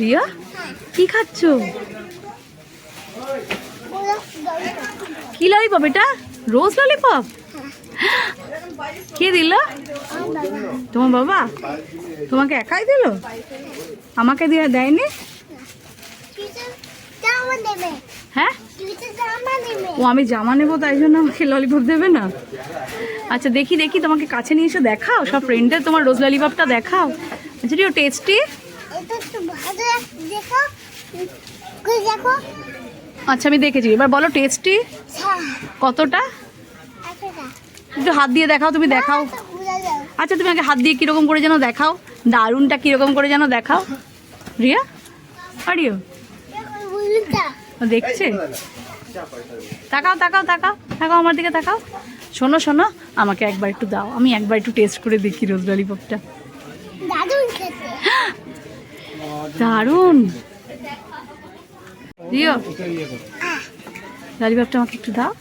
রিয়া, কি খাচ্ছ? কি ললিপপ এটা? রোজ ললিপপ কে দিল? তোমার বাবা? তোমাকে একাই দিল? আমাকে দিয়ে দেয়নি? হ্যাঁ? ও, আমি জামা নেব, তাই জন্য আমাকে ললিপপ দেবে না। আচ্ছা দেখি দেখি, তোমাকে কাছে নিয়ে এসে দেখাও। সব ফ্রেন্ডের তোমার রোজ ললিপপটা দেখাও। আচ্ছা রিও টেস্টি আচ্ছা আমি দেখেছি। এবার বলো টেস্টি হ্যাঁ। কতটা? আচ্ছা একটু হাত দিয়ে দেখাও তুমি দেখাও। আচ্ছা তুমি আগে হাত দিয়ে কীরকম করে যেন দেখাও। দারুনটা কীরকম করে যেন দেখাও। রিয়া? আরিও দেখছে? তাকাও তাকাও তাকাও তাকাও আমার দিকে তাকাও। শোনো শোনো আমাকে একবার একটু দাও। আমি একবার একটু টেস্ট করে দেখি রোজ ললিপপটা দিও। দারুণ রিও ললিপপটা আমাকে একটু দাও